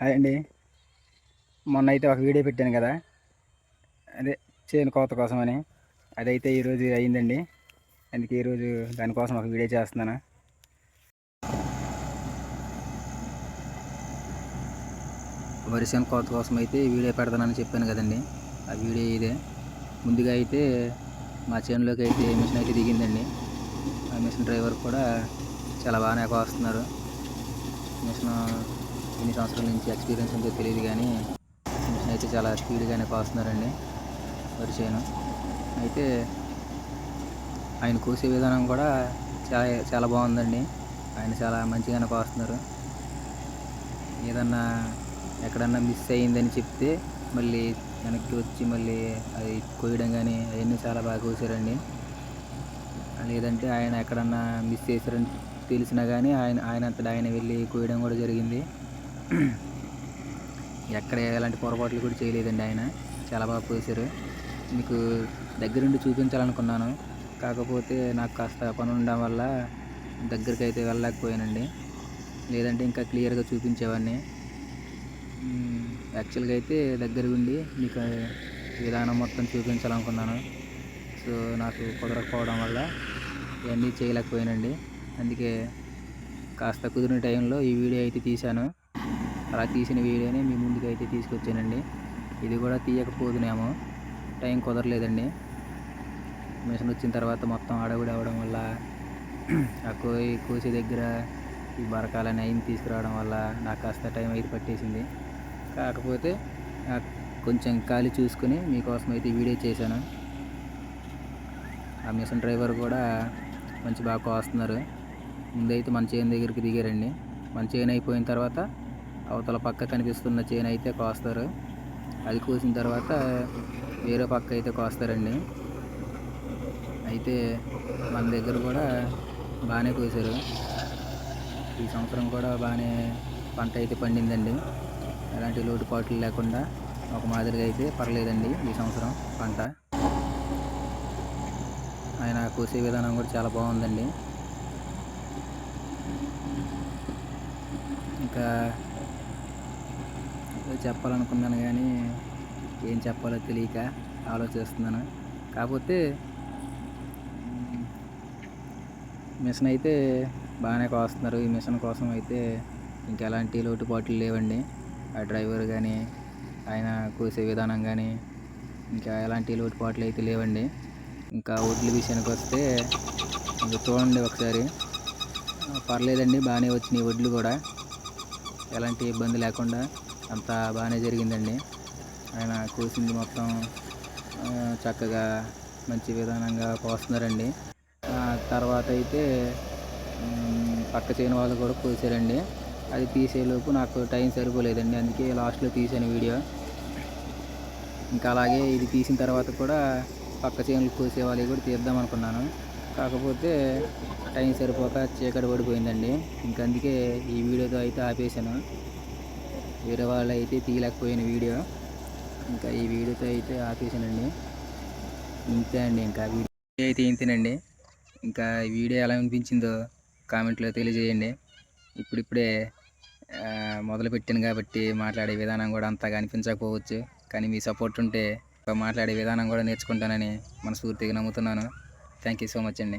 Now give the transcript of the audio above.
Hi అండి. మొన్న అయితే ఒక వీడియో పెట్టాను కదా. అదే చేను కోత కోసం అని అదైతే ఈరోజు అయిందండి. అందుకే ఈరోజు దానికోసం ఒక వీడియో చేస్తున్నాను. వరిసేను కోత కోసం అయితే వీడియో పెడతానని చెప్పాను కదండి. ఆ వీడియో ఇదే. ముందుగా అయితే మా చేనులోకి అయితే మిషన్ అయితే దిగిందండి. ఆ మిషన్ డ్రైవర్ కూడా చాలా బాగానే కోస్తున్నారు. మిషన్ ఎన్ని సంవత్సరాల నుంచి ఎక్స్పీరియన్స్ ఉందో తెలియదు కానీ మిషన్ అయితే చాలా స్పీడ్గానే కోస్తున్నారండి వరి చేయను అయితే ఆయన కోసే విధానం కూడా చాలా చాలా బాగుందండి. ఆయన చాలా మంచిగానే కోస్తున్నారు ఏదన్నా ఎక్కడన్నా మిస్ అయ్యిందని చెప్తే మళ్ళీ వెనక్కి వచ్చి మళ్ళీ అది కోయడం కానీ అవన్నీ చాలా బాగా కోసారండి. లేదంటే ఆయన ఎక్కడన్నా మిస్ చేశారని తెలిసినా కానీ ఆయన ఆయన అంతటా ఆయన వెళ్ళి కోయడం కూడా జరిగింది. ఎక్కడ ఎలాంటి పొరపాట్లు కూడా చేయలేదండి ఆయన. చాలా బాగా పోసారు. మీకు దగ్గరుండి చూపించాలనుకున్నాను. కాకపోతే నాకు కాస్త పని ఉండడం వల్ల దగ్గరికి అయితే వెళ్ళలేకపోయానండి. లేదంటే ఇంకా క్లియర్గా చూపించేవాడిని. యాక్చువల్గా అయితే దగ్గర ఉండి మీకు విధానం మొత్తం చూపించాలనుకున్నాను. సో నాకు కుదరకపోవడం వల్ల ఇవన్నీ చేయలేకపోయానండి. అందుకే కాస్త కుదిరిన టైంలో ఈ వీడియో అయితే తీశాను. అలా తీసిన వీడియోని మీ ముందుకు అయితే తీసుకొచ్చానండి. ఇది కూడా తీయకపోదునేమో టైం కుదరలేదండి. మిషన్ వచ్చిన తర్వాత మొత్తం అడవుడు అవ్వడం వల్ల ఆ కోయి కోసే దగ్గర ఈ బరకాలని అయిన తీసుకురావడం వల్ల నాకు కాస్త టైం అయితే పట్టేసింది. కాకపోతే కొంచెం ఖాళీ చూసుకుని మీకోసం అయితే వీడియో చేశాను. ఆ మిషన్ డ్రైవర్ కూడా మంచి బాగా కోస్తున్నారు. ముందైతే మన చేను దగ్గరికి దిగారండి. మన చేను అయిపోయిన తర్వాత అవతల పక్క కనిపిస్తున్న చేను అయితే కోస్తారు. అది కోసిన తర్వాత వేరే పక్క అయితే కోస్తారండి. అయితే మన దగ్గర కూడా బాగానే కోసారు ఈ సంవత్సరం కూడా బాగానే పంట అయితే పండిందండి. ఎలాంటి లోటుపాట్లు లేకుండా ఒక మాదిరిగా అయితే పర్లేదండి ఈ సంవత్సరం పంట. ఆయన కోసే విధానం కూడా చాలా బాగుందండి. ఇంకా చెప్పాలనుకున్నాను కానీ ఏం చెప్పాలో తెలియక ఆలోచిస్తున్నాను. కాకపోతే మిషన్ అయితే బాగానే కోస్తున్నారు. ఈ మిషన్ కోసం అయితే ఇంకా ఎలాంటి లోటుపాట్లు లేవండి. ఆ డ్రైవర్ కానీ ఆయన కోసే విధానం కానీ ఇంకా ఎలాంటి లోటుపాట్లు అయితే లేవండి. ఇంకా ఒడ్ల విషయానికి వస్తే ఇంకా చూడండి ఒకసారి. పర్లేదండి బాగానే వచ్చినాయి వడ్లు కూడా. ఎలాంటి ఇబ్బంది లేకుండా అంతా బాగానే జరిగిందండి. ఆయన కోసింది మొత్తం చక్కగా మంచి విధానంగా కోస్తున్నారండి తర్వాత అయితే పక్క చేయని వాళ్ళు కూడా కోసారండి. అది తీసేలోపు నాకు టైం సరిపోలేదండి. అందుకే లాస్ట్లో తీసాను వీడియో. ఇంకా అలాగే ఇది తీసిన తర్వాత కూడా పక్క చేనులు కోసే వాళ్ళవి కూడా తీద్దాం అనుకున్నాను. కాకపోతే టైం సరిపోక చీకటి పడిపోయిందండి. ఇంకా అందుకే ఈ వీడియోతో అయితే ఆపేసాను వేరే వాళ్ళు అయితే తీయలేకపోయిన వీడియో. ఇంకా ఈ వీడియోతో అయితే ఆపేసానండి ఇంతే అండి ఇంకా వీడియో. అయితే ఇంతేనండి. ఇంకా ఈ వీడియో ఎలా అనిపించిందో కామెంట్లో తెలియజేయండి. ఇప్పుడిప్పుడే మొదలుపెట్టాను మొదలు పెట్టాను కాబట్టి మాట్లాడే విధానం కూడా అంతగా అనిపించకపోవచ్చు. కానీ మీ సపోర్ట్ ఉంటే మాట్లాడే విధానం కూడా నేర్చుకుంటానని మనస్ఫూర్తిగా నమ్ముతున్నాను. థ్యాంక్ యూ సో మచ్ అండి.